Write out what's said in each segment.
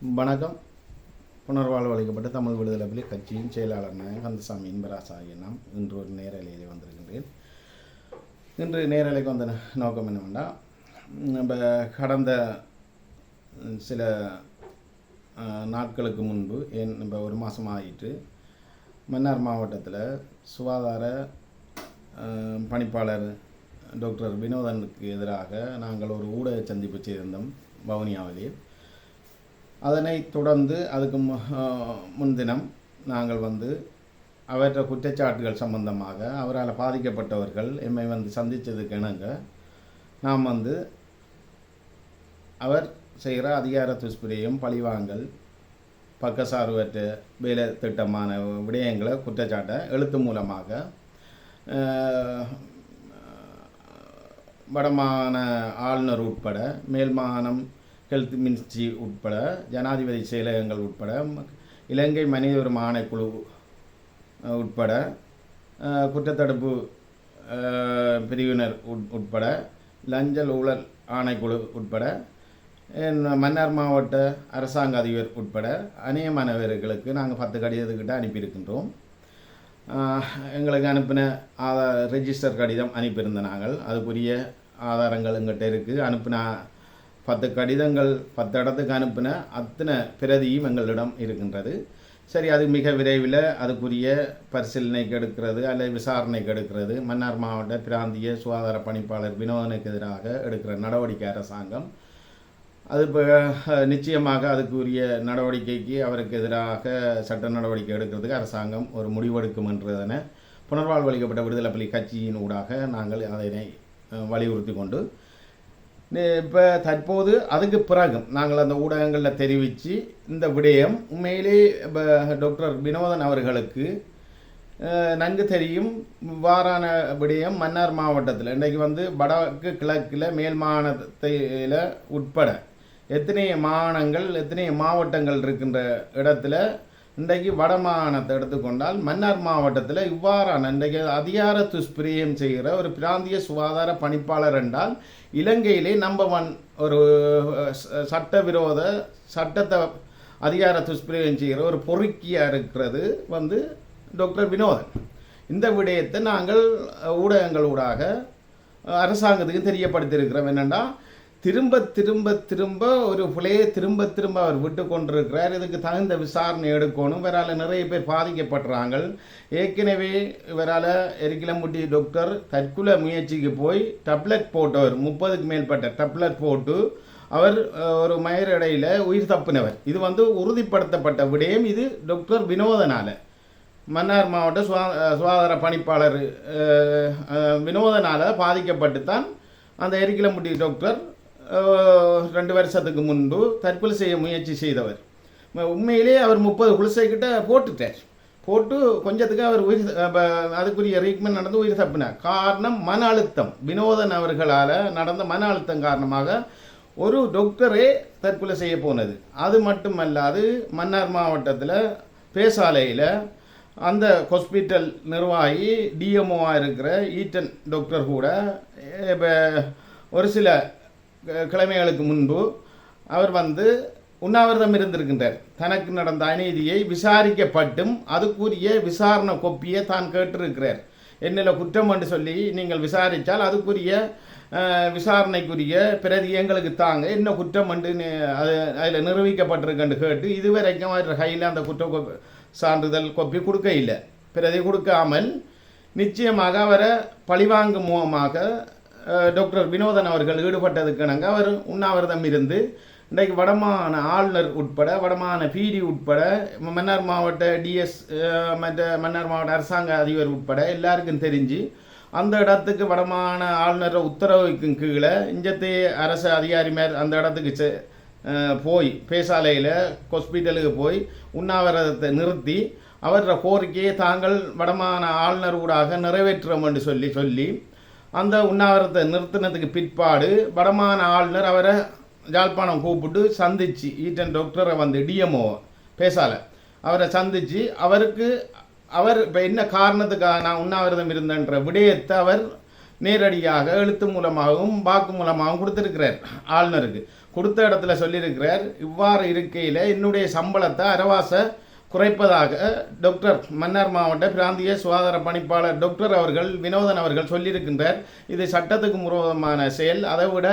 வணக்கம். புனர்வாழ்வு அளிக்கப்பட்ட தமிழ் விடுதலை புலி கட்சியின் செயலாளர் நாயகம் கந்தசாமி இன்பராசா ஆகிய நாம் இன்று ஒரு நேரலையிலே வந்திருக்கின்றேன். இன்று நேரலைக்கு வந்த நோக்கம் என்னவென்னா நம்ம கடந்த சில நாட்களுக்கு முன்பு ஏன் நம்ம ஒரு மாதம் ஆகிட்டு மன்னார் மாவட்டத்தில் சுகாதார பணிப்பாளர் டாக்டர் வினோதனுக்கு எதிராக நாங்கள் ஒரு ஊடக சந்திப்பு செய்திருந்தோம் வவுனியாவிலே அதனைத் தொடர்ந்து அதுக்கு மு- முன்தினம் நாங்கள் வந்து அவற்ற குற்றச்சாட்டுகள் சம்பந்தமாக அவரால் பாதிக்கப்பட்டவர்கள் எம்மை வந்து சந்தித்ததுக்கு இணங்க நாம் வந்து அவர் செய்கிற அதிகார துஷ்பிரியும் பழிவாங்கல் பக்கசார்பற்ற வேலை திட்டமான விடயங்களை குற்றச்சாட்டை எழுத்து மூலமாக வடமான ஆளுநர் உட்பட மேல்மாகாணம் ஹெல்த் மினிஸ்ட்ரி உட்பட ஜனாதிபதி செயலகங்கள் உட்பட இலங்கை மனித உரிமை ஆணைக்குழு உட்பட குற்றத்தடுப்பு பிரிவினர் உட்- உட்பட லஞ்சல் ஊழல் ஆணைக்குழு உட்பட என் மன்னார் மாவட்ட அரசாங்க அதிபர் உட்பட அநேகமானவர்களுக்கு நாங்கள் பத்து கடிதத்துக்கிட்ட அனுப்பியிருக்கின்றோம். எங்களுக்கு அனுப்பின ஆதார ரெஜிஸ்டர் கடிதம் அனுப்பியிருந்த நாங்கள் அதுக்குரிய ஆதாரங்கள் எங்கிட்ட இருக்குது அனுப்பின பத்து கடிதங்கள் பத்து இடத்துக்கு அனுப்பின அத்தனை பிரதியும் எங்களிடம் இருக்கின்றது. சரி அது மிக விரைவில் அதுக்குரிய பரிசீலனைக்கு எடுக்கிறது அல்லது விசாரணைக்கு எடுக்கிறது. மன்னார் மாவட்ட பிராந்திய சுகாதார பணிப்பாளர் வினோதனுக்கு எதிராக எடுக்கிற நடவடிக்கை அரசாங்கம். அது இப்போ நிச்சயமாக அதுக்குரிய நடவடிக்கைக்கு அவருக்கு எதிராக சட்ட நடவடிக்கை எடுக்கிறதுக்கு அரசாங்கம் ஒரு முடிவெடுக்கும் என்றதனை புனர்வாழ்வளிக்கப்பட்ட விடுதலை புலி கட்சியின் ஊடாக நாங்கள் அதனை வலியுறுத்தி கொண்டு இப்போ தற்போது அதுக்கு பிறகும் நாங்கள் அந்த ஊடகங்களில் தெரிவித்து இந்த விடயம் உண்மையிலே இப்போ டாக்டர் வினோதன் அவர்களுக்கு நன்கு தெரியும். இவ்வாறான விடயம் மன்னார் மாவட்டத்தில் இன்றைக்கு வந்து வடக்கு கிழக்கில் மேல் மாநிலத்தில் உட்பட எத்தனை மாகாணங்கள் எத்தனை மாவட்டங்கள் இருக்கின்ற இடத்துல இன்றைக்கு வட மாகாணத்தை எடுத்துக்கொண்டால் மன்னார் மாவட்டத்தில் இவ்வாறான இன்றைக்கு அதிகார துஷ்பிரியம் செய்கிற ஒரு பிராந்திய சுகாதார பணிப்பாளர் என்றால் இலங்கையிலே நம்பர் ஒன் ஒரு சட்டவிரோத சட்டத்தை அதிகார துஷ்பிரயோகம் செய்கிற ஒரு பொறுக்கியாக இருக்கிறது வந்து டாக்டர் வினோதன். இந்த விடயத்தை நாங்கள் ஊடகங்கள் ஊடகங்களூடாக அரசாங்கத்துக்கு தெரியப்படுத்தியிருக்கிறோம். என்னென்னா திரும்ப திரும்ப திரும்ப ஒரு பிள்ளையை திரும்ப திரும்ப அவர் விட்டு கொண்டிருக்கிறார் இதுக்கு தகுந்த விசாரணை எடுக்கணும். இவரால் நிறைய பேர் பாதிக்கப்படுறாங்க ஏற்கனவே இவரால் எரிக்கிலம்புட்டி டாக்டர் தற்கொலை முயற்சிக்கு போய் டப்லெட் போட்டவர் முப்பதுக்கு மேற்பட்ட டப்லெட் போட்டு அவர் ஒரு மயிரடையில் உயிர் தப்பினவர். இது வந்து உறுதிப்படுத்தப்பட்ட விடயம். இது டாக்டர் வினோதனால். மன்னார் மாவட்ட சுகா சுகாதார பணிப்பாளர் வினோதனால் பாதிக்கப்பட்டு தான் அந்த எரிக்கிலம்புட்டி டாக்டர் ரெண்டு வருஷத்துக்கு முன்பு தற்கொலை செய்ய முயற்சி செய்தவர் உண்மையிலேயே அவர் முப்பது குளிசை கிட்ட போட்டுட்டார் போட்டு கொஞ்சத்துக்கு அவர் உயிர் அதுக்குரிய ட்ரீட்மெண்ட் நடந்து உயிர் தப்பினார் காரணம் மன அழுத்தம் வினோதன் அவர்களால் நடந்த மன அழுத்தம் காரணமாக ஒரு டாக்டரே தற்கொலை செய்ய போனது அது மட்டுமல்லாது மன்னார் மாவட்டத்தில் பேசாலையில் அந்த ஹாஸ்பிட்டல் நிர்வாகி டிஎம்ஓவாக இருக்கிற ஈட்டன் டாக்டர் கூட இப்போ ஒரு சில கிழமைகளுக்கு முன்பு அவர் வந்து உண்ணாவிரதம் இருந்திருக்கின்றார். தனக்கு நடந்த அநீதியை விசாரிக்கப்பட்டும் அதுக்குரிய விசாரணை கொப்பியை தான் கேட்டிருக்கிறார். என்னில் குற்றம் என்று சொல்லி நீங்கள் விசாரித்தால் அதுக்குரிய விசாரணைக்குரிய பிரதி எங்களுக்கு தாங்க என்ன குற்றம் என்று அது அதில் நிரூபிக்கப்பட்டிருக்குன்னு கேட்டு இதுவரைக்கும் அவர் கையில் அந்த குற்ற சான்றிதழ் கொப்பி கொடுக்க இல்லை பிரதி கொடுக்காமல் நிச்சயமாக அவரை பழிவாங்கும் மூலமாக டாக்டர் வினோதன் அவர்கள் ஈடுபட்டதுக்கிணங்க அவர் உண்ணாவிரதம் இருந்து இன்றைக்கு வடமான ஆளுநர் உட்பட வடமான பிடி உட்பட மன்னார் மாவட்ட டிஎஸ் மற்ற மன்னார் மாவட்ட அரசாங்க அதிபர் உட்பட எல்லாருக்கும் தெரிஞ்சு அந்த இடத்துக்கு வடமான ஆளுநர் உத்தரவுக்கு கீழே இஞ்சத்தே அரசு அதிகாரி மேல் அந்த இடத்துக்கு செ- போய் பேசாலையில் ஹாஸ்பிட்டலுக்கு போய் உண்ணாவிரதத்தை நிறுத்தி அவர கோரிக்கையை தாங்கள் வடமான ஆளுநர் ஊடாக நிறைவேற்றுறோம் என்று சொல்லி சொல்லி அந்த உண்ணாவிரத்தை நிறுத்தினதுக்கு பிற்பாடு வடமான ஆளுநர் அவரை யாழ்ப்பாணம் கூப்பிட்டு சந்திச்சு. ஈட்டன் டாக்டரை வந்து டிஎம்ஓ பேசால. அவரை சந்திச்சு அவருக்கு அவர் இப்போ என்ன காரணத்துக்காக நான் உண்ணாவிரதம் இருந்தேன்ற விடயத்தை அவர் நேரடியாக எழுத்து மூலமாகவும் வாக்கு மூலமாகவும் கொடுத்துருக்கிறார் ஆளுநருக்கு. கொடுத்த இடத்துல சொல்லியிருக்கிறார் இவ்வாறு இருக்கையில் என்னுடைய சம்பளத்தை அரவாசை குறைப்பதாக டாக்டர் மன்னார் மாவட்ட பிராந்திய சுகாதார பணிப்பாளர் டாக்டர் அவர்கள் வினோதன் அவர்கள் சொல்லியிருக்கின்றார். இது சட்டத்துக்கு முரோதமான செயல். அதை விட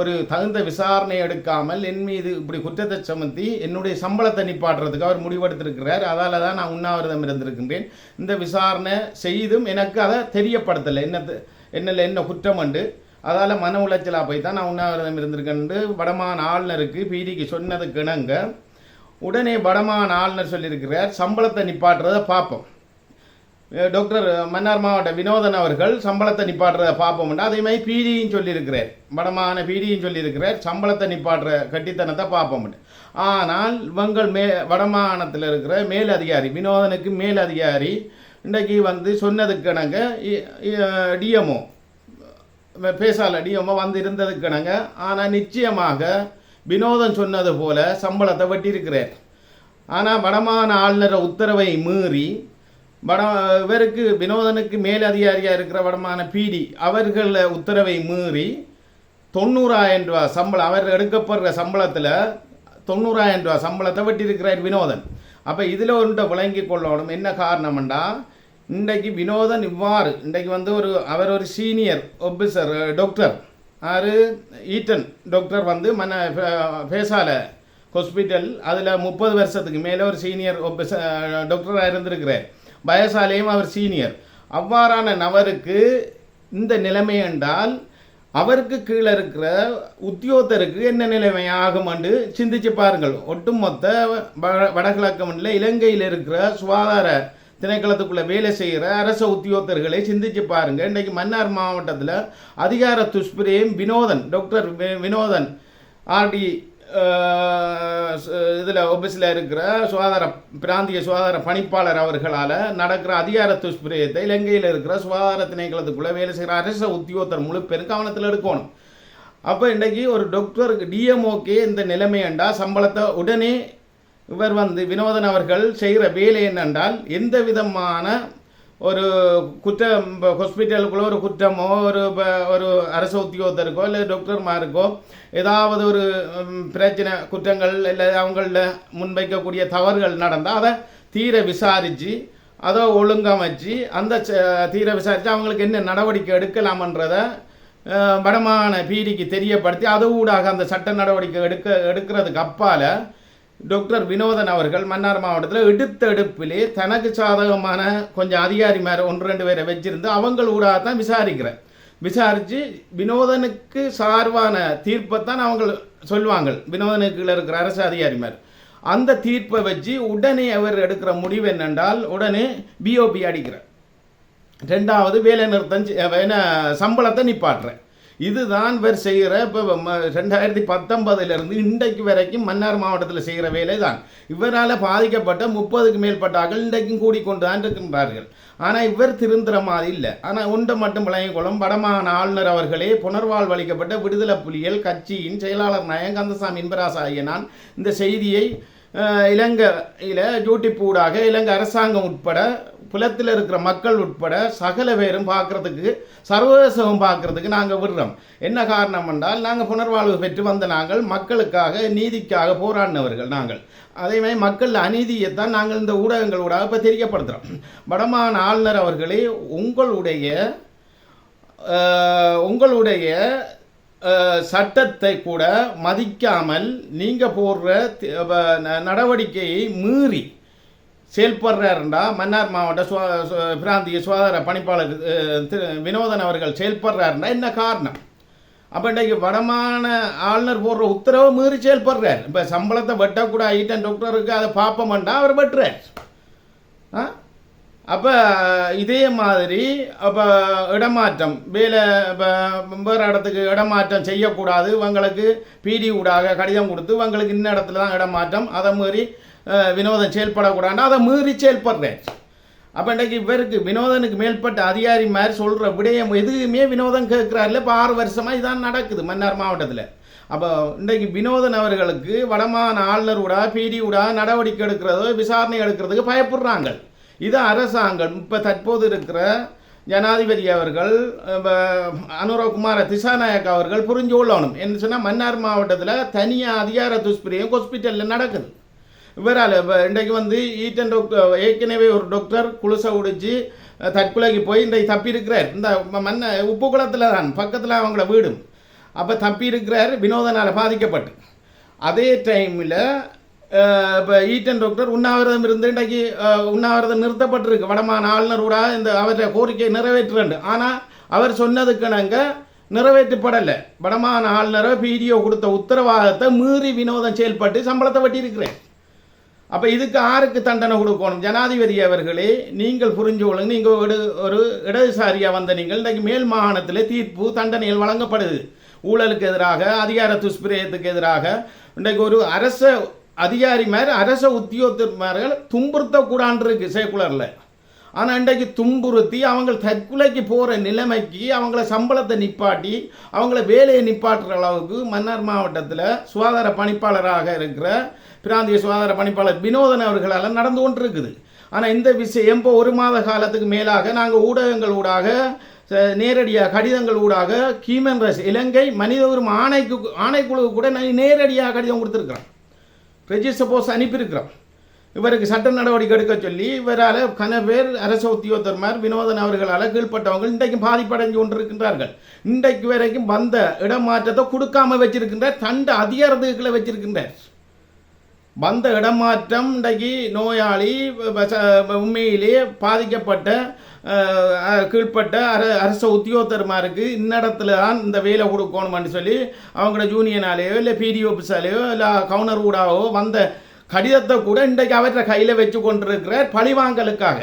ஒரு தகுந்த விசாரணை எடுக்காமல் என் மீது இப்படி குற்றத்தை சுமத்தி என்னுடைய சம்பளத்தை நிப்பாட்டுறதுக்கு அவர் முடிவெடுத்திருக்கிறார். அதால் தான் நான் உண்ணாவிரதம் இருந்திருக்கின்றேன். இந்த விசாரணை செய்தும் எனக்கு அதை தெரியப்படுத்தலை. என்ன என்னில் என்ன குற்றம் உண்டு? அதால் மன உளைச்சலாக போய் தான் நான் உண்ணாவிரதம் இருந்திருக்கேன் வடமான ஆளுநருக்கு பிடிக்கு சொன்னதுக்கு இணங்க உடனே வடமான ஆளுநர் சொல்லியிருக்கிறார் சம்பளத்தை நிப்பாட்டுறதை பார்ப்போம். டாக்டர் மன்னார் மாவட்ட வினோதன் அவர்கள் சம்பளத்தை நிப்பாட்டுறதை பார்ப்போம்னா அதே மாதிரி பிடியும் சொல்லியிருக்கிறார். வடமான பிடியும் சொல்லியிருக்கிறார் சம்பளத்தை நிப்பாட்டுற கட்டித்தனத்தை பார்ப்போம்னு ஆனால் இவங்கள் மே வடமாகாணத்தில் இருக்கிற மேல் அதிகாரி வினோதனுக்கு மேல் அதிகாரி இன்றைக்கு வந்து சொன்னதுக்கு கணங்க டிஎம்ஓ பேசால டிஎம்ஓ வந்து இருந்ததுக்கு கணங்க ஆனால் நிச்சயமாக வினோதன் சொன்னது போல சம்பளத்தை வெட்டியிருக்கிறார். ஆனால் வடமான ஆளுநர் உத்தரவை மீறி வட இவருக்கு வினோதனுக்கு மேலதிகாரியாக இருக்கிற வடமான பிடி அவர்கள உத்தரவை மீறி தொண்ணூறாயிரம் ரூபா சம்பளம் அவர் எடுக்கப்படுற சம்பளத்தில் தொண்ணூறாயிரம் ரூபா சம்பளத்தை வெட்டியிருக்கிறார் வினோதன். அப்போ இதில் ஒன்றை விளங்கி கொள்ளணும். என்ன காரணம்டா இன்றைக்கு வினோதன் இவ்வாறு இன்றைக்கு வந்து ஒரு அவர் ஒரு சீனியர் ஒபிசர் டாக்டர் ஆறு ஈட்டன் டாக்டர் வந்து மன பேசால ஹாஸ்பிட்டல் அதில் முப்பது வருஷத்துக்கு மேலே ஒரு சீனியர் டாக்டராக இருந்திருக்கிறார். வயசாலேயும் அவர் சீனியர் அவ்வாறான நபருக்கு இந்த நிலைமை என்றால் அவருக்கு கீழே இருக்கிற உத்தியோகத்தருக்கு என்ன நிலைமை ஆகும் என்று சிந்திச்சு பாருங்கள். ஒட்டுமொத்த வ- வடகிழக்கு மண்டல இலங்கையில் இருக்கிற சுகாதார திணைக்களத்துக்குள்ள வேலை செய்கிற அரச உத்தியோகத்தர்களை சிந்திச்சு பாருங்க. இன்றைக்கு மன்னார் மாவட்டத்தில் அதிகார துஷ்பிரேம் வினோதன் டாக்டர் வி- வினோதன் ஆர்டி இதில் ஆஃபீஸில் இருக்கிற சுகாதார பிராந்திய சுகாதார பணிப்பாளர் அவர்களால் நடக்கிற அதிகார துஷ்பிரயத்தை இலங்கையில் இருக்கிற சுகாதார திணைக்களத்துக்குள்ளே வேலை செய்கிற அரச உத்தியோகத்தர் முழு பேரும் கவனத்தில் எடுக்கணும். அப்போ இன்றைக்கி ஒரு டாக்டருக்கு டிஎம்ஓக்கே இந்த நிலைமையண்டா சம்பளத்தை உடனே இவர் வந்து வினோதன் அவர்கள் செய்கிற வேலை என்னென்றால் எந்த விதமான ஒரு குற்றம் இப்போ ஹாஸ்பிட்டலுக்குள்ள ஒரு குற்றமோ ஒரு ப- ஒரு அரசு உத்தியோகத்தருக்கோ இல்லை டாக்டர்மாருக்கோ ஏதாவது ஒரு பிரச்சனை குற்றங்கள் இல்லை அவங்கள முன்வைக்கக்கூடிய தவறுகள் நடந்தால் அதை தீர விசாரித்து அதை ஒழுங்கமைச்சு அந்த ச- தீர விசாரித்து அவங்களுக்கு என்ன நடவடிக்கை எடுக்கலாமன்றதை வடமான பீடிக்கு தெரியப்படுத்தி அது ஊடாக அந்த சட்ட நடவடிக்கை எடுக்க எடுக்கிறதுக்கு அப்பால் டாக்டர் வினோதன் அவர்கள் மன்னார் மாவட்டத்தில் எடுத்தடுப்பிலே தனக்கு சாதகமான கொஞ்சம் அதிகாரிமார் ஒன்று ரெண்டு பேரை வச்சிருந்து அவங்கள் ஊடாக தான் விசாரிக்கிறேன் விசாரித்து வினோதனுக்கு சார்பான தீர்ப்பைத்தான் அவங்க சொல்லுவாங்க வினோதனுக்கு இருக்கிற அரசு அதிகாரிமார் அந்த தீர்ப்பை வச்சு உடனே அவர் எடுக்கிற முடிவு என்னென்றால் உடனே பிஓபி அடிக்கிறார். ரெண்டாவது வேலை நிறுத்தம் செ- சம்பளத்தை நிப்பாட்டுறேன் இதுதான் இவர் செய்கிற இப்போ ரெண்டாயிரத்தி பத்தொன்பதுலேருந்து இன்றைக்கு வரைக்கும் மன்னார் மாவட்டத்தில் செய்கிற வேலை தான் இவரால் பாதிக்கப்பட்ட முப்பதுக்கு மேற்பட்டார்கள் இன்றைக்கும் கூடிக்கொண்டு தான் இருக்கின்றார்கள். ஆனால் இவர் திருந்துற மாதிரி இல்லை. ஆனால் ஒன்றை மட்டும் பிளையங்குளம் வடமாகாண ஆளுநர் அவர்களே புனர்வாழ்வு அளிக்கப்பட்ட விடுதலை புலிகள் கட்சியின் செயலாளர் நாயன் கந்தசாமி இன்பராச நான் இந்த செய்தியை இலங்கையில் யூடியூப் ஊடாக இலங்கை அரசாங்கம் உட்பட புலத்தில் இருக்கிற மக்கள் உட்பட சகல பேரும் பார்க்குறதுக்கு சர்வதேசமும் பார்க்குறதுக்கு நாங்கள் விடுறோம். என்ன காரணம் என்றால் நாங்கள் புனர்வாழ்வு பெற்று வந்த நாங்கள் மக்களுக்காக நீதிக்காக போராடினவர்கள் நாங்கள். அதேமாதிரி மக்கள் அநீதியைத்தான் நாங்கள் இந்த ஊடகங்கள் ஊடாக இப்போ தெரியப்படுத்துகிறோம் வடமான ஆளுநர் அவர்களே உங்களுடைய உங்களுடைய சட்டத்தை கூட மதிக்காமல் நீங்கள் போடுற வ- ந- நடவடிக்கையை மீறி செயல்படுறாருண்டா. மன்னார் மாவட்ட சுவா பிராந்திய சுகாதார பணிப்பாளர் திரு வினோதன் அவர்கள் செயல்படுறாருண்டா. என்ன காரணம்? அப்போ இன்றைக்கு வடமான ஆளுநர் போடுற உத்தரவை மீறி செயல்படுறார். இப்போ சம்பளத்தை வெட்டக்கூடாது ஐட்டன் டாக்டருக்கு அதை பார்ப்போம்டா அவர் வெட்டுறார். ஆ? அப்போ இதே மாதிரி அப்போ இடமாற்றம். வேலை இப்போ வேறு இடத்துக்கு இடமாற்றம் செய்யக்கூடாது. இவங்களுக்கு பிடி ஊடாக கடிதம் கொடுத்து இவங்களுக்கு இன்ன இடத்துல தான் இடமாற்றம். அதை மீறி வினோதம் செயல்படக்கூடாது அதை மீறி செயல்படுறேன். அப்போ இன்றைக்கு இவருக்கு வினோதனுக்கு மேற்பட்ட அதிகாரி மாதிரி சொல்கிற விடயம் எதுவுமே வினோதம் கேட்குறாருல. இப்போ ஆறு வருஷமாக இதான் நடக்குது மன்னார் மாவட்டத்தில். அப்போ இன்றைக்கு வினோதன் அவர்களுக்கு வடமான ஆளுநர் விடா பிடி விடா நடவடிக்கை எடுக்கிறதோ விசாரணை எடுக்கிறதுக்கு பயப்படுறாங்க. இது அரசாங்கம். இப்போ தற்போது இருக்கிற ஜனாதிபதி அவர்கள் அஹ், அனுரகுமார திசாநாயக் அவர்கள் புரிஞ்சு கொள்ளணும். என்ன சொன்னால் மன்னார் மாவட்டத்தில் தனியாக அதிகார துஷ்பிரியம் ஹாஸ்பிட்டலில் நடக்குது. இவரால் இப்போ இன்றைக்கு வந்து ஈட்டன் டாக்டர் ஏற்கனவே ஒரு டாக்டர் குளிசை உடிச்சு தற்கொலைக்கு போய் இன்றைக்கு தப்பி இருக்கிறார் இந்த மண்ண உப்பு குளத்தில் தான் பக்கத்தில் அவங்கள வீடு அப்போ தப்பி இருக்கிறார் வினோதனால் பாதிக்கப்பட்டு. அதே டைமில் இப்போ ஈட்டன் டாக்டர் உண்ணாவிரதம் இருந்து இன்றைக்கு உண்ணாவிரதம் நிறுத்தப்பட்டிருக்கு. வடமான ஆளுநர் கூட இந்த அவற்றை கோரிக்கையை நிறைவேற்றுறேன் ஆனால் அவர் சொன்னதுக்கிணங்க நிறைவேற்றப்படலை. வடமான ஆளுநரை பிடிஓ கொடுத்த உத்தரவாதத்தை மீறி வினோதம் செயல்பட்டு சம்பளத்தை வெட்டியிருக்கிறேன். அப்போ இதுக்கு ஆருக்கு தண்டனை கொடுக்கணும். ஜனாதிபதி அவர்களே நீங்கள் புரிஞ்சு கொள்ளுங்க. நீங்கள் ஒரு ஒரு இடதுசாரியாக வந்த நீங்கள் இன்றைக்கு மேல் மாகாணத்தில் தீர்ப்பு தண்டனைகள் வழங்கப்படுது. ஊழலுக்கு எதிராக அதிகார துஷ்பிரயத்துக்கு எதிராக இன்றைக்கு ஒரு அரச அதிகாரி மாதிரி அரச உத்தியோகத்தர்மார்கள் துன்புறுத்தக்கூடாது இருக்கு சேக்குலரில் ஆனால் இன்றைக்கு துன்புறுத்தி அவங்க தற்கொலைக்கு போகிற நிலைமைக்கு அவங்கள சம்பளத்தை நிப்பாட்டி அவங்கள வேலையை நிப்பாட்டுற அளவுக்கு மன்னார் மாவட்டத்தில் சுகாதார பணிப்பாளராக இருக்கிற பிராந்திய சுகாதார பணிப்பாளர் வினோதன் அவர்களால் நடந்து கொண்டிருக்குது. ஆனால் இந்த விஷயம் இப்போ ஒரு மாத காலத்துக்கு மேலாக நாங்கள் ஊடகங்கள் ஊடாக ச- நேரடியாக கடிதங்கள் ஊடாக ஹியூமன் ரைட்ஸ் இலங்கை மனித உரிமை ஆணைக்கு ஆணைக்குழுவுக்கு கூட நான் நேரடியாக கடிதம் கொடுத்துருக்குறோம். ரெஜிஸ்டர் போஸ்ட் அனுப்பியிருக்கிறோம். இவருக்கு சட்ட நடவடிக்கை எடுக்க சொல்லி இவரால் கன பேர் அரச உத்தியோகத்தர்மார் வினோதன் அவர்களால் கீழ்பட்டவங்க இன்றைக்கும் பாதிப்படைஞ்சு கொண்டிருக்கின்றார்கள். இன்றைக்கு வரைக்கும் வந்த இடமாற்றத்தை கொடுக்காம வச்சிருக்கின்றார் தண்ட அதிகாரத்துக்களை வச்சிருக்கின்றார். வந்த இடமாற்றம் இன்றைக்கு நோயாளி உண்மையிலேயே பாதிக்கப்பட்ட கீழ்ப்பட்ட அர அரச உத்தியோகத்தர்மாருக்கு இன்னிடத்துல தான் இந்த வேலை கொடுக்கணும்னு சொல்லி அவங்களோட ஜூனியனாலேயோ இல்லை பிடி ஆஃபீஸாலேயோ இல்லை கவுனர் ஊடாவோ வந்த கடிதத்தை கூட இன்றைக்கு அவற்றை கையில் வச்சு கொண்டிருக்கிறார் பழிவாங்கலுக்காக.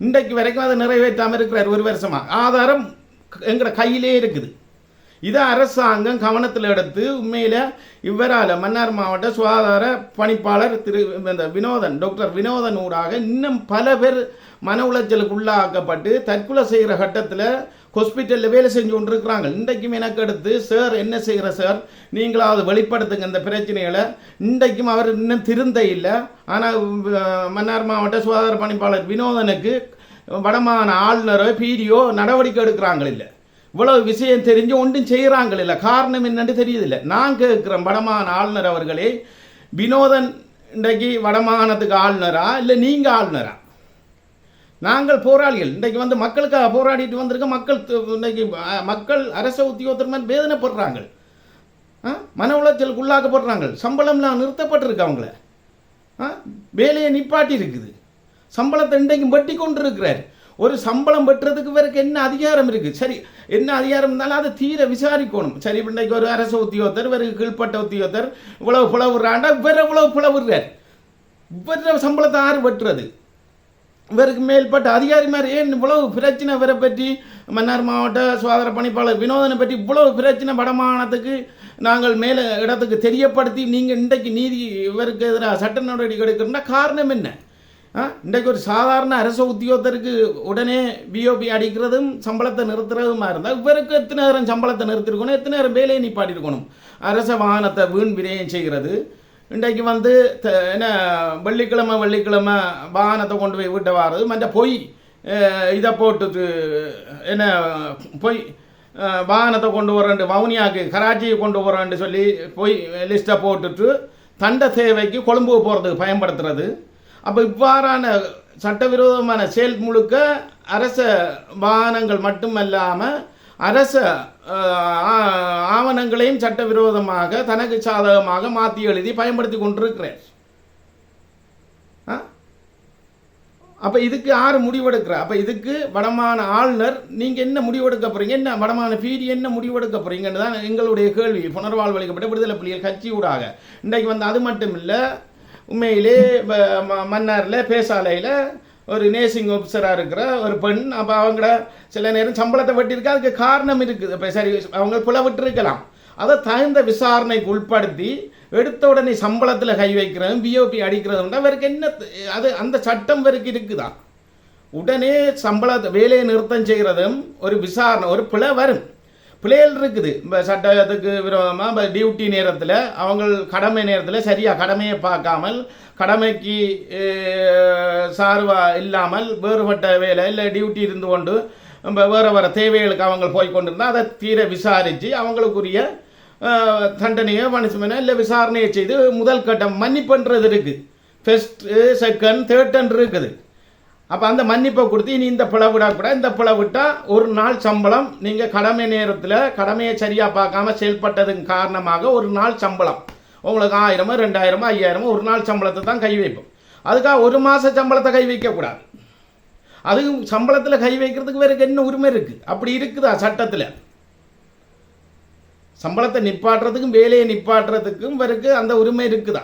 இன்றைக்கு வரைக்கும் அதை நிறைவேற்றாமல் இருக்கிறார் ஒரு வருஷமாக ஆதாரம் எங்களோட கையிலே இருக்குது. இதை அரசாங்கம் கவனத்தில் எடுத்து உண்மையில் இவரால் மன்னார் மாவட்ட சுகாதார பணிப்பாளர் திரு இந்த வினோதன் டாக்டர் வினோதன் ஊடாக இன்னும் பல பேர் மன உளைச்சலுக்கு உள்ளாக்கப்பட்டு தற்கொலை செய்கிற கட்டத்தில் ஹாஸ்பிட்டலில் வேலை செஞ்சு கொண்டிருக்கிறாங்க. இன்றைக்கும் எனக்கு எடுத்து சார் என்ன செய்கிற சார்? நீங்களாவது வெளிப்படுத்துங்க இந்த பிரச்சனைகளை. இன்றைக்கும் அவர் இன்னும் திருந்த இல்லை. ஆனால் மன்னார் மாவட்ட சுகாதார பணிப்பாளர் வினோதனுக்கு வடமான ஆளுநரோ பிடிஓ நடவடிக்கை எடுக்கிறாங்க இல்லை. இவ்வளவு விஷயம் தெரிஞ்சு ஒன்றும் செய்கிறாங்க இல்லை காரணம் என்னன்னு தெரியுதில்லை. நான் கேட்குறேன் வடமான ஆளுநர் அவர்களே வினோதன் இன்றைக்கு வடமாகாணத்துக்கு ஆளுநரா இல்லை நீங்கள் ஆளுநரா? நாங்கள் போராளிகள். இன்றைக்கு வந்து மக்களுக்காக போராடிட்டு வந்திருக்க மக்கள் இன்றைக்கு மக்கள் அரச உத்தியோகத்தர் மாதிரி வேதனைப்படுறாங்க. ஆ? மன உளைச்சலுக்கு உள்ளாக்கப்படுறாங்க. சம்பளம்லாம் நிறுத்தப்பட்டிருக்கு அவங்கள. ஆ? வேலையை நிப்பாட்டி இருக்குது சம்பளத்தை இன்றைக்கும் வெட்டி கொண்டு இருக்கிறார் ஒரு சம்பளம் வெட்டுறதுக்கு பிறகு என்ன அதிகாரம் இருக்குது சரி என்ன அதிகாரம் இருந்தாலும் அதை தீர விசாரிக்கணும். சரி இன்னைக்கு ஒரு அரசு உத்தியோகத்தர் இவருக்கு கீழ்ப்பட்ட உத்தியோகத்தர் இவ்வளவு புலவுறாண்டா இவர் இவ்வளவு புலவுறார். இவர சம்பளத்தை ஆறு வெட்டுறது இவருக்கு மேல்பட்ட அதிகாரி மாதிரி ஏன் இவ்வளவு பிரச்சனை இவரை பற்றி மன்னார் மாவட்ட சுகாதார பணிப்பாளர் வினோதனை பற்றி இவ்வளவு பிரச்சனை வடமானத்துக்கு நாங்கள் மேலே இடத்துக்கு தெரியப்படுத்தி நீங்கள் இன்றைக்கு நீதி இவருக்கு எதிராக சட்ட நடவடிக்கை எடுக்கணும்னா காரணம் என்ன? இன்றைக்கு ஒரு சாதாரண அரச உத்தியோகத்தருக்கு உடனே பிஓபி அடிக்கிறதும் சம்பளத்தை நிறுத்துறதுமா இருந்தால் இவருக்கு எத்தனை நேரம் சம்பளத்தை நிறுத்திருக்கணும் எத்தனை நேரம் வேலையை நிப்பாட்டியிருக்கணும் அரச வாகனத்தை வீண் விரயம் செய்கிறது இன்றைக்கு வந்து த- என்ன வெள்ளிக்கிழமை வெள்ளிக்கிழமை வாகனத்தை கொண்டு போய் வீட்டை வாரது மற்ற பொய் இதை போட்டு என்ன பொய் வாகனத்தை கொண்டு வரேன் வவுனியாக்கு கராச்சியை கொண்டு வரேன்ட்டு சொல்லி பொய் லிஸ்ட்டை போட்டுட்டு தண்ட சேவைக்கு கொழும்புக்கு போகிறதுக்கு பயன்படுத்துறது அப்போ இவ்வாறான சட்டவிரோதமான செயல் முழுக்க அரச வாகனங்கள் மட்டுமல்லாமல் அரச ஆவணங்களையும் சட்டவிரோதமாக தனக்கு சாதகமாக மாற்றி எழுதி பயன்படுத்தி கொண்டிருக்கிறேன். ஆ? அப்போ இதுக்கு யார் முடிவெடுக்கிற? அப்போ இதுக்கு வடமான ஆளுநர் நீங்கள் என்ன முடிவெடுக்க போகிறீங்க என்ன வடமான பீடி என்ன முடிவெடுக்க போகிறீங்கன்னு தான் எங்களுடைய கேள்வி. புனர்வாழ்வு அளிக்கப்பட்ட விடுதலை புலிகள் கட்சி ஊடாக இன்றைக்கு வந்து அது மட்டும் இல்லை உண்மையிலே ம- மன்னாரில் பேசாலையில் ஒரு நேசிங் ஆஃபீஸராக இருக்கிற ஒரு பெண் அப்போ அவங்கள சில நேரம் சம்பளத்தை வெட்டியிருக்கா அதுக்கு காரணம் இருக்குது. இப்போ சரி அவங்க புலவிட்டிருக்கலாம் அதை தகுந்த விசாரணைக்கு உட்படுத்தி எடுத்த உடனே சம்பளத்தில் கை வைக்கிறதும் பிஓபி அடிக்கிறதும் அவருக்கு என்ன அது அந்த சட்டம் வரைக்கும் இருக்குதா? உடனே சம்பளத்தை வேலையை நிறுத்தம் செய்கிறதும் ஒரு விசாரணை ஒரு பிழை வரும். பிழைகள் இருக்குது. இப்போ சட்டத்துக்கு விரோதமாக இப்போ டியூட்டி நேரத்தில் அவங்க கடமை நேரத்தில் சரியாக கடமையை பார்க்காமல் கடமைக்கு சார்வா இல்லாமல் வேறுபட்ட வேலை இல்லை டியூட்டி இருந்து கொண்டு நம்ம வேறு வேறு தேவைகளுக்கு அவங்க போய் கொண்டிருந்தால் அதை தீர விசாரித்து அவங்களுக்குரிய தண்டனையோ மனுஷமனோ இல்லை விசாரணையை செய்து முதல் கட்டம் மன்னிப்புன்றது இருக்குது. ஃபஸ்ட்டு செகண்ட் தேர்ட்டன் இருக்குது. அப்போ அந்த மன்னிப்பை கொடுத்து இனி இந்த பிழை கூட இந்த பிழை விட்டால் ஒரு நாள் சம்பளம் நீங்கள் கடமை நேரத்தில் கடமையை சரியாக பார்க்காம செயல்பட்டதன் காரணமாக ஒரு நாள் சம்பளம். உங்களுக்கு ஆயிரமோ ரெண்டாயிரமோ ஐயாயிரமோ ஒரு நாள் சம்பளத்தை தான் கை வைப்போம். அதுக்காக ஒரு மாத சம்பளத்தை கை வைக்கக்கூடாது அதுவும் சம்பளத்தில் கை வைக்கிறதுக்கு வேறு என்ன உரிமை இருக்குது அப்படி இருக்குதா சட்டத்தில்? சம்பளத்தை நிப்பாட்டுறதுக்கும் வேலையை நிப்பாட்டுறதுக்கும் பிறகு அந்த உரிமை இருக்குதா?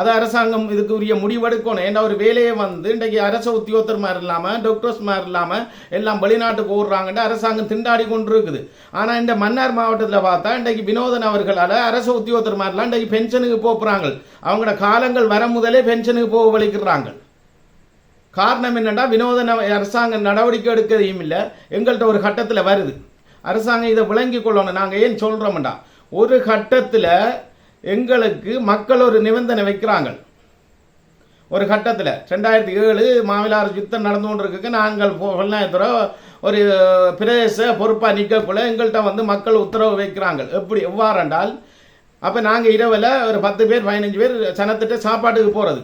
அது அரசாங்கம் இதுக்கு உரிய முடிவெடுக்கணும். ஏன்னா ஒரு வேலையை வந்து இன்றைக்கு அரச உத்தியோகத்தர் மாதிரி இல்லாமல் டாக்டர்ஸ் மாதிரி இல்லாமல் எல்லாம் வெளிநாட்டுக்கு ஓடுறாங்கன்ட்டு அரசாங்கம் திண்டாடி கொண்டு இருக்குது ஆனால் இந்த மன்னார் மாவட்டத்தில் பார்த்தா இன்றைக்கு வினோதன் அவர்களால் அரச உத்தியோகத்தர் மாதிரிலாம் இன்றைக்கு பென்ஷனுக்கு போகிறாங்க அவங்களோட காலங்கள் வர முதலே பென்ஷனுக்கு போக வலிக்கிறாங்க. காரணம் என்னென்னா வினோதன அரசாங்கம் நடவடிக்கை எடுக்கிறதையும் இல்லை எங்கள்கிட்ட ஒரு கட்டத்தில் வருது. அரசாங்கம் இதை விளங்கி கொள்ளணும். நாங்கள் ஏன் சொல்கிறோம்டா ஒரு கட்டத்தில் எங்களுக்கு மக்கள் ஒரு நிபந்தனை வைக்கிறாங்க ஒரு கட்டத்தில் ரெண்டாயிரத்தி ஏழு மாவிலாறு யுத்தம் நடந்து கொண்டிருக்கு நாங்கள் பொள்ளாயத்துறை ஒரு பிரதேச பொறுப்பாக நிற்கக்குள்ள எங்கள்கிட்ட வந்து மக்கள் உத்தரவு வைக்கிறாங்க எப்படி? எவ்வாறென்றால் அப்போ நாங்கள் இரவில் ஒரு பத்து பேர் பதினஞ்சு பேர் சனத்திட்ட சாப்பாட்டுக்கு போகிறது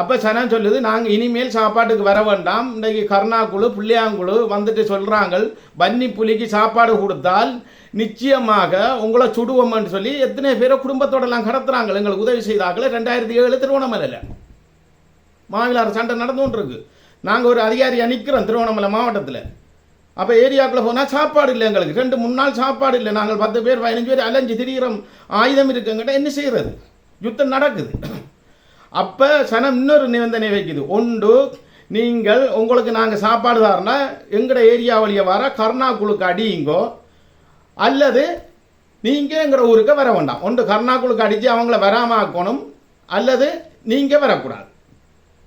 அப்போ சனம் சொல்லுது நாங்கள் இனிமேல் சாப்பாட்டுக்கு வர வேண்டாம். இன்றைக்கு கருணாக்குழு புள்ளியாங்குழு வந்துட்டு சொல்கிறாங்க பன்னி புலிக்கு சாப்பாடு கொடுத்தால் நிச்சயமாக உங்களை சுடுவோம்னு சொல்லி எத்தனை பேரை குடும்பத்தோடலாம் கடத்துறாங்க எங்களுக்கு உதவி செய்தாங்களே ரெண்டாயிரத்தி ஏழு திருவண்ணாமலையில். மாநிலார் சண்டை நடந்து நாங்கள் ஒரு அதிகாரியாக நிற்கிறோம் திருவண்ணாமலை மாவட்டத்தில். அப்போ ஏரியாக்குள்ளே போனால் சாப்பாடு இல்லை எங்களுக்கு. ரெண்டு மூணு நாள் சாப்பாடு இல்லை. நாங்கள் பத்து பேர் பதினஞ்சு பேர் அலைஞ்சு திரிகிறோம் ஆயுதம் இருக்குங்கிட்ட என்ன செய்கிறது யுத்தம் நடக்குது. அப்போ சனம் இன்னொரு நிபந்தனை வைக்குது. ஒன்று நீங்கள் உங்களுக்கு நாங்கள் சாப்பாடு தரோன்னா எங்களோட ஏரியா வழியை வர கர்ணா குழுக்கு அடியுங்கோ அல்லது நீங்கள் எங்களோட ஊருக்கு வர வேண்டாம். ஒன்று கர்ணா குழுக்கு அடித்து அவங்கள வராமல் ஆக்கணும் அல்லது நீங்கள் வரக்கூடாது.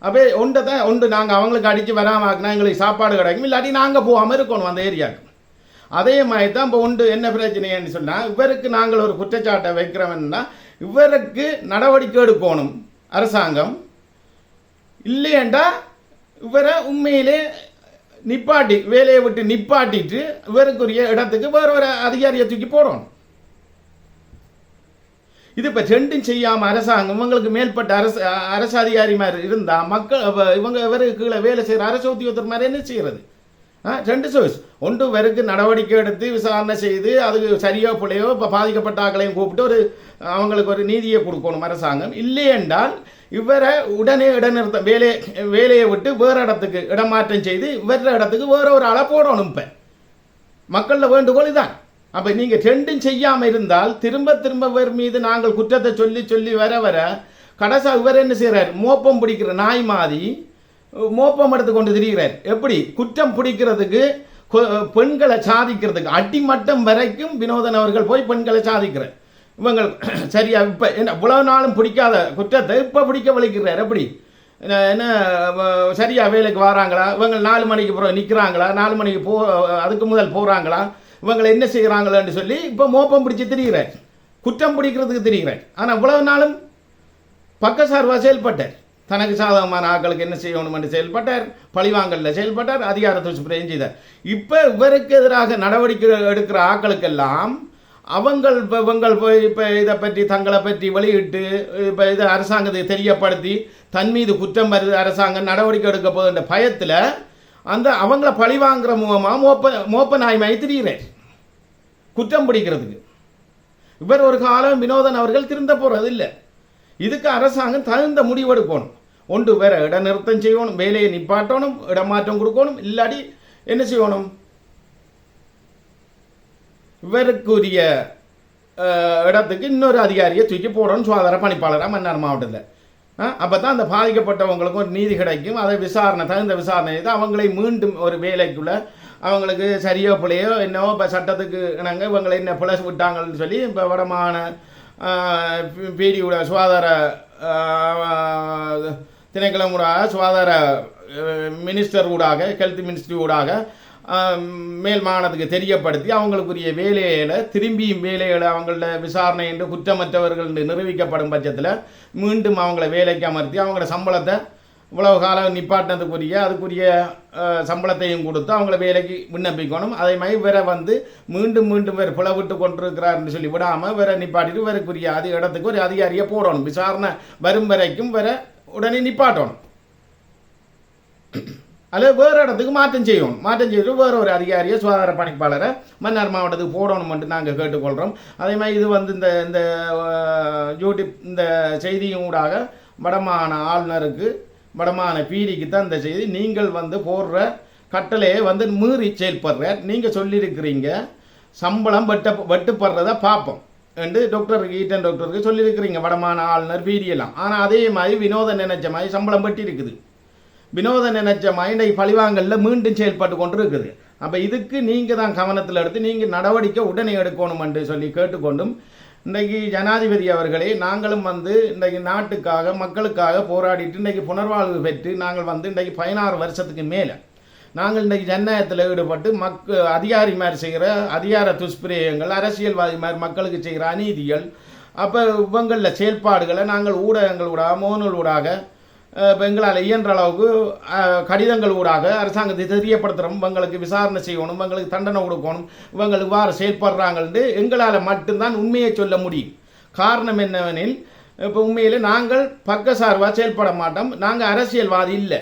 அப்போ ஒன்றை தான் ஒன்று நாங்கள் அவங்களுக்கு அடித்து வராமல் ஆக்கினா எங்களுக்கு சாப்பாடு கிடைக்கும் இல்லாட்டி நாங்கள் போகாமல் இருக்கணும் அந்த ஏரியாவுக்கு அதே மாதிரி தான் இப்போ உண்டு என்ன பிரச்சனைன்னு சொன்னால் இவருக்கு நாங்கள் ஒரு குற்றச்சாட்டை வைக்கிறோம்னா இவருக்கு நடவடிக்கை எடுக்கணும். அரசாங்கம் இல்லையண்டா இவரை உண்மையிலே நிப்பாட்டி வேலையை விட்டு நிப்பாட்டிட்டு இவருக்குரிய இடத்துக்கு வேற ஒரு அதிகாரியை தூக்கி போடணும். இது இப்போ ரெண்டும் செய்யாமல் அரசாங்கம் இவங்களுக்கு மேற்பட்ட அரசு அரசு அதிகாரி மாதிரி இருந்தால் மக்கள் இவங்க இவருக்கு கீழே வேலை செய்கிற அரசு உத்தியோகத்தர் மாதிரி என்ன செய்கிறது ரெண்டு சோர்ஸ் ஒன்று வெறுக்கு நடவடிக்கை எடுத்து விசாரணை செய்து அதுக்கு சரியோ பிள்ளையோ இப்போ பாதிக்கப்பட்ட ஆக்களையும் கூப்பிட்டு ஒரு அவங்களுக்கு ஒரு நீதியை கொடுக்கணும் அரசாங்கம். இல்லையென்றால் இவரை உடனே இடநிறுத்தம் வேலையை வேலையை விட்டு வேறு இடத்துக்கு இடமாற்றம் செய்து வேறு இடத்துக்கு வேற ஒரு ஆளை போடணும் இப்போ. மக்களில் வேண்டுகோள் இதான். அப்போ நீங்கள் ரெண்டும் செய்யாமல் இருந்தால் திரும்ப திரும்ப இவர் மீது நாங்கள் குற்றத்தை சொல்லி சொல்லி வர வர கடைசா இவர் என்ன செய்கிறார் மோப்பம் பிடிக்கிற நாய் மாதிரி மோப்பம் எடுத்து கொண்டு திரிகிறார். எப்படி? குற்றம் பிடிக்கிறதுக்கு பெண்களை சாதிக்கிறதுக்கு. அடிமட்டம் வரைக்கும் வினோதன் அவர்கள் போய் பெண்களை சாதிக்கிறார். இவங்க சரியா இப்போ என்ன இவ்வளவு நாளும் பிடிக்காத குற்றத்தை இப்போ பிடிக்க வலிக்கிறார். எப்படி? என்ன வ- சரியா வேலைக்கு வராங்களா? இவங்க நாலு மணிக்கு போகிற நிற்கிறாங்களா நாலு மணிக்கு போ அதுக்கு முதல் போகிறாங்களா இவங்களை என்ன செய்கிறாங்களான்னு சொல்லி இப்போ மோப்பம் பிடிச்சி திரிகிறார். குற்றம் பிடிக்கிறதுக்கு திரிகிறார். ஆனால் இவ்வளவு நாளும் பக்கசார்பாக செயல்பட்டார். தனக்கு சாதகமான ஆட்களுக்கு என்ன செய்யணும்னு செயல்பட்டார். பழிவாங்கல்ல செயல்பட்டார். அதிகாரத்தை சுப்ரேம் செய்தார். இப்போ இவருக்கு எதிராக நடவடிக்கை எடுக்கிற ஆட்களுக்கெல்லாம் அவங்கள் இப்போ இவங்கள் போய் இப்போ இதை பற்றி தங்களை பற்றி வெளியிட்டு இப்போ இதை அரசாங்கத்தை தெரியப்படுத்தி தன் மீது குற்றம் வருது அரசாங்கம் நடவடிக்கை எடுக்க போகுதுன்ற பயத்தில் அந்த அவங்கள பழிவாங்குற மூலமாக மோப்ப மோப்ப நாய்மாய் திரிகிறார் குற்றம் பிடிக்கிறதுக்கு. இவர் ஒரு காலம் வினோதன் அவர்கள் திருந்த போகிறது இல்லை இதுக்கு அரசாங்கம் தகுந்த முடிவெடுக்கணும். ஒன்று வேற இடநிறுத்தம் செய்யணும் வேலையை நிப்பாட்டணும் இடமாற்றம் கொடுக்கணும் இல்லாட்டி என்ன செய்யணும்? இவருக்குரிய இடத்துக்கு இன்னொரு அதிகாரியை தூக்கி போடணும் சுகாதார பணிப்பாளராக மன்னார் மாவட்டத்தில். அப்போ தான் அந்த பாதிக்கப்பட்டவங்களுக்கும் ஒரு நீதி கிடைக்கும். அதை விசாரணை தகுந்த விசாரணை செய்து அவங்களை மீண்டும் ஒரு வேலைக்குள்ளே அவங்களுக்கு சரியோ பிள்ளையோ என்னவோ இப்போ சட்டத்துக்கு இணங்க இவங்களை என்ன பிளஸ் விட்டாங்கன்னு சொல்லி இப்போ வடமான பீடியோட சுகாதார திணைக்களம் ஊடாக சுகாதார மினிஸ்டர் ஊடாக ஹெல்த் மினிஸ்ட்ரி ஊடாக மேல் மாகாணத்துக்கு தெரியப்படுத்தி அவங்களுக்குரிய வேலைகளை திரும்பியும் வேலைகளை அவங்கள விசாரணை என்று குற்றமற்றவர்கள் என்று நிரூபிக்கப்படும் பட்சத்தில் மீண்டும் அவங்கள வேலைக்கு அமர்த்தி அவங்களோட சம்பளத்தை இவ்வளவு காலம் நிப்பாட்டினதுக்குரிய அதுக்குரிய சம்பளத்தையும் கொடுத்து அவங்கள வேலைக்கு விண்ணப்பிக்கணும். அதே மாதிரி வேற வந்து மீண்டும் மீண்டும் வேறு பிளவிட்டு கொண்டிருக்கிறார்னு சொல்லி விடாமல் வேற நிப்பாட்டிட்டு வேறக்குரிய அது இடத்துக்கு ஒரு அதிகாரியை போடணும். விசாரணை வரும் வரைக்கும் வேற உடனே நிப்பாட்டணும். அல்லது வேறு இடத்துக்கு மாற்றம் செய்யணும். மாற்றம் செய்து வேறு ஒரு அதிகாரியை சுகாதார பணிப்பாளரை மன்னார் மாவட்டத்துக்கு போடணும்னு நாங்கள் கேட்டுக்கொள்கிறோம். அதே மாதிரி இது வந்து இந்த இந்த யூடியூப் இந்த செய்தியும் ஊடாக வடமான ஆளுநருக்கு வடமான பீடிக்கு தான் இந்த செய்தி. நீங்கள் வந்து போடுற கட்டளையை வந்து மீறி செயல்படுற நீங்கள் சொல்லியிருக்கிறீங்க சம்பளம் வெட்ட வெட்டுப்படுறத பார்ப்போம். என்று டாக்டருக்கு ஈட்டன் டாக்டருக்கு சொல்லியிருக்கிறீங்க. வடமான ஆளுநர் பீடியெல்லாம் ஆனால் அதே மாதிரி வினோத நினைச்ச மாதிரி சம்பளம் வெட்டி இருக்குது வினோதம் நினைச்ச மைண்டை பழிவாங்கல்ல மீண்டும் செயல்பட்டு கொண்டு இருக்குது அப்போ இதுக்கு நீங்கள் தான் கவனத்தில் எடுத்து நீங்கள் நடவடிக்கை உடனே எடுக்கணும் என்று சொல்லி கேட்டுக்கொண்டும் இன்றைக்கு ஜனாதிபதி அவர்களே நாங்களும் வந்து இன்றைக்கு நாட்டுக்காக மக்களுக்காக போராடிட்டு இன்றைக்கு புனர்வாழ்வு பெற்று நாங்கள் வந்து இன்றைக்கு பதினாறு வருஷத்துக்கு மேலே நாங்கள் இன்றைக்கு ஜனநாயகத்தில் ஈடுபட்டு மக் அதிகாரி மாதிரி செய்கிற அதிகார துஷ்பிரயோகங்கள் அரசியல்வாதி மாதிரி மக்களுக்கு செய்கிற அநீதிகள் அப்போ இவங்களில் செயல்பாடுகளை நாங்கள் ஊடகங்கள் ஊடாக மோனல் ஊடாக எங்களால் இயன்ற அளவுக்கு கடிதங்கள் ஊடாக அரசாங்கத்தை தெரியப்படுத்துகிறோம் இவங்களுக்கு விசாரணை செய்யணும் இவங்களுக்கு தண்டனை கொடுக்கணும் இவங்க இவ்வாறு செயல்படுறாங்கன்ட்டு எங்களால் மட்டும்தான் உண்மையை சொல்ல முடியும். காரணம் என்னவெனில் இப்போ உண்மையில் நாங்கள் பக்கசார்பாக செயல்பட மாட்டோம். நாங்கள் அரசியல்வாதி இல்லை.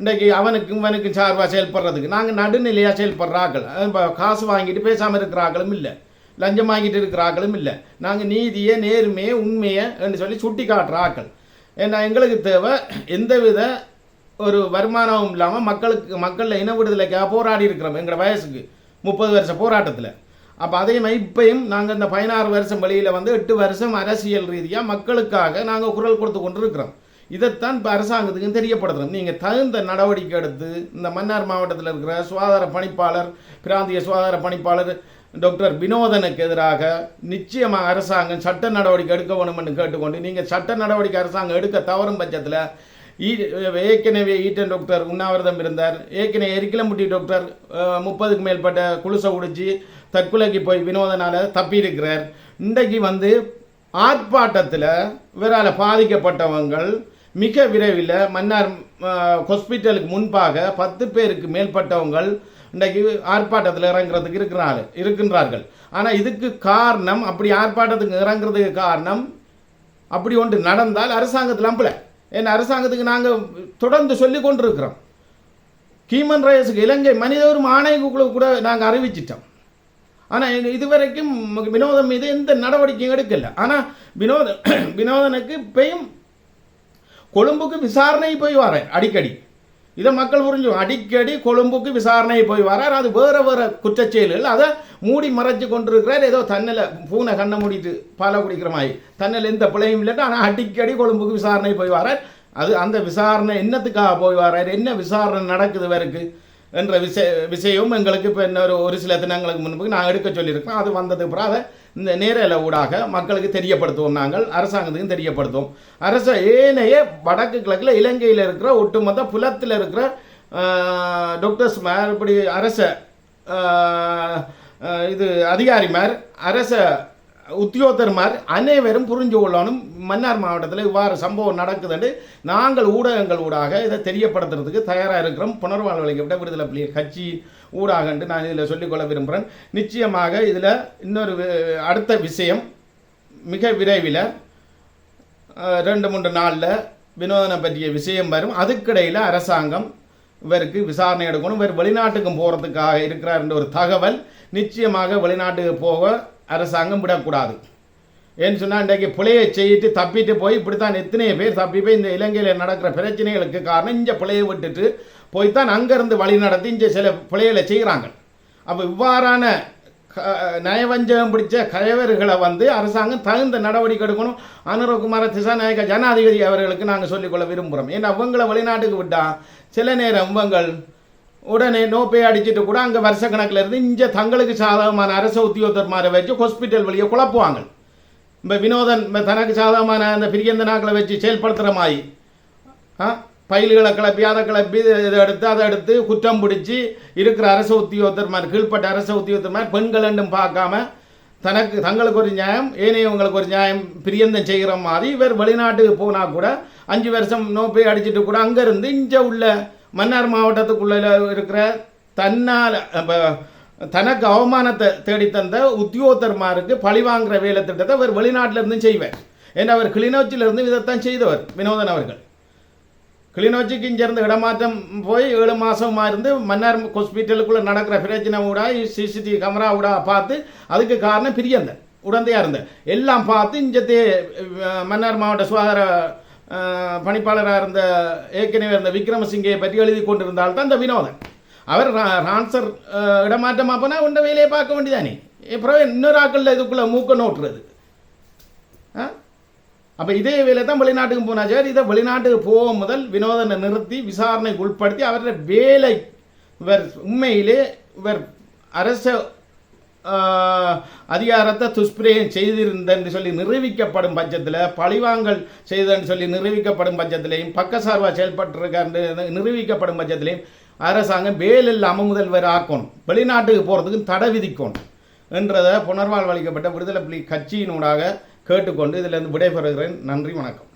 இன்றைக்கு அவனுக்கும் இவனுக்கும் சார்பாக செயல்படுறதுக்கு. நாங்கள் நடுநிலையாக செயல்படுற ஆக்கள் இப்போ காசு வாங்கிட்டு பேசாமல் இருக்கிற ஆக்களும் இல்லை. லஞ்சம் வாங்கிட்டு இருக்கிற ஆக்களும் இல்லை. நாங்கள் நீதியை நேர்மையை உண்மையை என்று சொல்லி சுட்டி காட்டுற ஆக்கள் ஏன்னா எங்களுக்கு தேவை எந்தவித ஒரு வருமானமும் இல்லாமல் மக்களுக்கு மக்களில் இன விடுதலைக்காக போராடி இருக்கிறோம் எங்களோட வயசுக்கு. முப்பது வருஷம் போராட்டத்தில். அப்போ அதே மாதிரி இப்பையும் நாங்கள் இந்த பதினாறு வருஷம் வழியில் வந்து எட்டு வருஷம் அரசியல் ரீதியாக மக்களுக்காக நாங்கள் குரல் கொடுத்து கொண்டு இருக்கிறோம் இதைத்தான் இப்போ அரசாங்கத்துக்கும் தெரியப்படுத்துறோம். நீங்கள் தகுந்த நடவடிக்கை எடுத்து இந்த மன்னார் மாவட்டத்தில் இருக்கிற சுகாதார பணிப்பாளர் பிராந்திய சுகாதார பணிப்பாளர் டாக்டர் வினோதனுக்கு எதிராக நிச்சயமாக அரசாங்கம் சட்ட நடவடிக்கை எடுக்க வேணும்னு கேட்டுக்கொண்டு நீங்கள் சட்ட நடவடிக்கை அரசாங்கம் எடுக்க தவறும் பட்சத்தில் ஈ- ஏற்கனவே ஈட்டன் டாக்டர் உண்ணாவிரதம் இருந்தார். ஏற்கனவே எரிக்கிலம்புட்டி டாக்டர் முப்பதுக்கு மேற்பட்ட குழுசை உடிச்சு தற்கொலைக்கு போய் வினோதனால தப்பியிருக்கிறார். இன்றைக்கு வந்து ஆர்ப்பாட்டத்தில் இவரால் பாதிக்கப்பட்டவங்கள் மிக விரைவில் மன்னார் ஹாஸ்பிட்டலுக்கு முன்பாக பத்து பேருக்கு மேற்பட்டவங்கள் இன்றைக்கு ஆர்ப்பாட்டத்தில் இறங்குறதுக்கு இருக்கிறார்கள் இருக்கின்றார்கள். ஆனால் இதுக்கு காரணம் அப்படி ஆர்ப்பாட்டத்துக்கு இறங்குறதுக்கு காரணம் அப்படி ஒன்று நடந்தால் அரசாங்கத்தில் அம்பல. ஏன்னா அரசாங்கத்துக்கு நாங்கள் தொடர்ந்து சொல்லி கொண்டிருக்கிறோம். ஹியூமன் ரைட்ஸுக்கு இலங்கை மனித உரிமை ஆணையக்குழு கூட நாங்கள் அறிவிச்சிட்டோம். ஆனால் இதுவரைக்கும் வினோதம் மீது எந்த நடவடிக்கையும் எடுக்கல. ஆனால் வினோத வினோதனுக்கு இப்பயும் கொழும்புக்கு விசாரணை போய் வரேன் அடிக்கடி. இதை மக்கள் புரிஞ்சு அடிக்கடி கொழும்புக்கு விசாரணை போய் வரார் அது வேற வேற குற்றச்செயல்கள் அதை மூடி மறைச்சு கொண்டிருக்கிறார். ஏதோ தன்னில் பூனை கண்ணை மூடிட்டு பாலை குடிக்கிற மாதிரி. தன்னில் எந்த பிழையும் இல்லைட்டு ஆனால் அடிக்கடி கொழும்புக்கு விசாரணை போய் வரார் அது அந்த விசாரணை என்னத்துக்காக போய் வரார் என்ன விசாரணை நடக்குது வருக்கு என்ற விஷய விஷயம் எங்களுக்கு இப்போ இன்னொரு ஒரு சில தினங்களுக்கு முன்பு நான் எடுக்க சொல்லியிருக்கோம் அது வந்ததுக்கு அப்புறம் அதை இந்த நேரல ஊடாக மக்களுக்கு தெரியப்படுத்துவோம் நாங்கள் அரசாங்கத்துக்கும் தெரியப்படுத்துவோம். அரச ஏனைய வடக்கு கிழக்கில் இலங்கையில் இருக்கிற ஒட்டுமொத்த புலத்தில் இருக்கிற டாக்டர்ஸ் மேர் இப்படி அரச இது அதிகாரிமார் அரச உத்தியோகத்தர்மார் அனைவரும் புரிஞ்சு கொள்ளணும். மன்னார் மாவட்டத்தில் இவ்வாறு சம்பவம் நடக்குதுன்னு நாங்கள் ஊடகங்கள் ஊடாக இதை தெரியப்படுத்துறதுக்கு தயாராக இருக்கிறோம். புனர்வாழ்வளிக்கப்பட்ட விடுதலை புள்ளி கட்சி ஊடாகன்ட்டு நான் இதில் சொல்லிக்கொள்ள விரும்புகிறேன் நிச்சயமாக இதில் இன்னொரு வி- அடுத்த விஷயம் மிக விரைவில் ரெண்டு மூன்று நாளில் வினோதனை பற்றிய விஷயம் வரும். அதுக்கிடையில் அரசாங்கம் இவருக்கு விசாரணை எடுக்கணும். இவர் வெளிநாட்டுக்கும் போகிறதுக்காக இருக்கிறார் ஒரு தகவல் நிச்சயமாக வெளிநாட்டுக்கு போக அரசாங்கம் விடக்கூடாது. ஏன்னு சொன்னால் இன்றைக்கு பிழையை செய்யிட்டு தப்பிட்டு போய் இப்படித்தான் எத்தனை பேர் தப்பி போய் இந்த இலங்கையில் நடக்கிற பிரச்சனைகளுக்கு காரணம் இங்கே பிழையை விட்டுட்டு போய்த்தான் அங்கேருந்து வழி நடத்தி இங்கே சில பிழைகளை செய்கிறாங்க. அப்போ இவ்வாறான நயவஞ்சகம் பிடிச்ச கயவர்களை வந்து அரசாங்கம் தகுந்த நடவடிக்கை எடுக்கணும். அனுரகுமார திசாநாயக ஜனாதிபதி அவர்களுக்கு நாங்கள் சொல்லிக்கொள்ள விரும்புகிறோம் ஏன்னா அவங்கள வெளிநாட்டுக்கு விட்டால் சில நேரம் இவங்கள் உடனே நோப்பை அடிச்சுட்டு கூட அங்கே வருஷக்கணக்கில் இருந்து இங்கே தங்களுக்கு சாதகமான அரசு உத்தியோகத்தர்மாரை வச்சு ஹாஸ்பிட்டல் வழியை குழப்புவாங்க. இப்போ வினோதன் தனக்கு சாதகமான அந்த பிரியந்தனாக்களை வச்சு செயல்படுத்துகிற மாதிரி ஆ பயில்களை கிளப்பி அதை கிளப்பி இதை எடுத்து அதை எடுத்து குற்றம் பிடிச்சி இருக்கிற அரசு உத்தியோகத்தர்மார் கீழ்ப்பட்ட அரசு உத்தியோகத்தர்மார் பெண்கள் என்றும் பார்க்காம தனக்கு தங்களுக்கு ஒரு நியாயம் ஏனையவங்களுக்கு ஒரு நியாயம் பிரியந்தம் செய்கிற மாதிரி இவர் வெளிநாட்டுக்கு போனால் கூட அஞ்சு வருஷம் நோ போய் அடிச்சிட்டு கூட அங்கேருந்து இங்கே உள்ள மன்னார் மாவட்டத்துக்குள்ள இருக்கிற தன்னால் தனக்கு அவமானத்தை தேடித்தந்த உத்தியோகத்தர்மாருக்கு பழிவாங்கிற வேலை திட்டத்தை அவர் வெளிநாட்டிலிருந்து செய்வார். ஏன்னா அவர் கிளிநொச்சியிலிருந்து இதைத்தான் செய்தவர் வினோதன் அவர்கள். கிளிநொச்சிக்கு இங்கேருந்து இடமாற்றம் போய் ஏழு மாதமாக இருந்து மன்னார் ஹாஸ்பிட்டலுக்குள்ள நடக்கிற பிரச்சனை கூட சிசிடிவி கேமரா கூட பார்த்து அதுக்கு காரணம் பிரியந்தன் உடந்தையாக இருந்தேன் எல்லாம் பார்த்து இஞ்சத்தே மன்னார் மாவட்ட சுகாதார பணிப்பாளராக இருந்த ஏற்கனவே இருந்த விக்ரமசிங்கை பற்றி எழுதி கொண்டிருந்தால் தான் இந்த வினோதன். அவர் ரா- ரான்சர் அஹ், போனால் உண்ட வேலையை பார்க்க வேண்டியதானே? அப்புறம் இன்னொரு ஆக்களில் இதுக்குள்ளே மூக்க நோட்டுறது. ஆ? அப்போ இதே வேலை தான் வெளிநாட்டுக்கு போனா சரி இதை வெளிநாட்டுக்கு போகும் முதல் வினோதனை நிறுத்தி விசாரணைக்கு உட்படுத்தி அவருடைய வேலை இவர் உண்மையிலே இவர் அரச அதிகாரத்தை துஷ்பிரயம் செய்திருந்தன்னு சொல்லி நிரூபிக்கப்படும் பட்சத்தில் பழிவாங்கல் செய்தன்னு சொல்லி நிரூபிக்கப்படும் பட்சத்திலையும் பக்கசார்பாக செயல்பட்டிருக்காரு நிரூபிக்கப்படும் பட்சத்திலையும் அரசாங்கம் வேல் இல்லாமல் முதல்வர் ஆக்கணும். வெளிநாட்டுக்கு போகிறதுக்கு தடை விதிக்கணும் என்றதை புனர்வாழ்வளிக்கப்பட்ட விடுதலை புலி கட்சியினூடாக கேட்டுக்கொண்டு இதிலிருந்து விடைபெறுகிறேன். நன்றி வணக்கம்.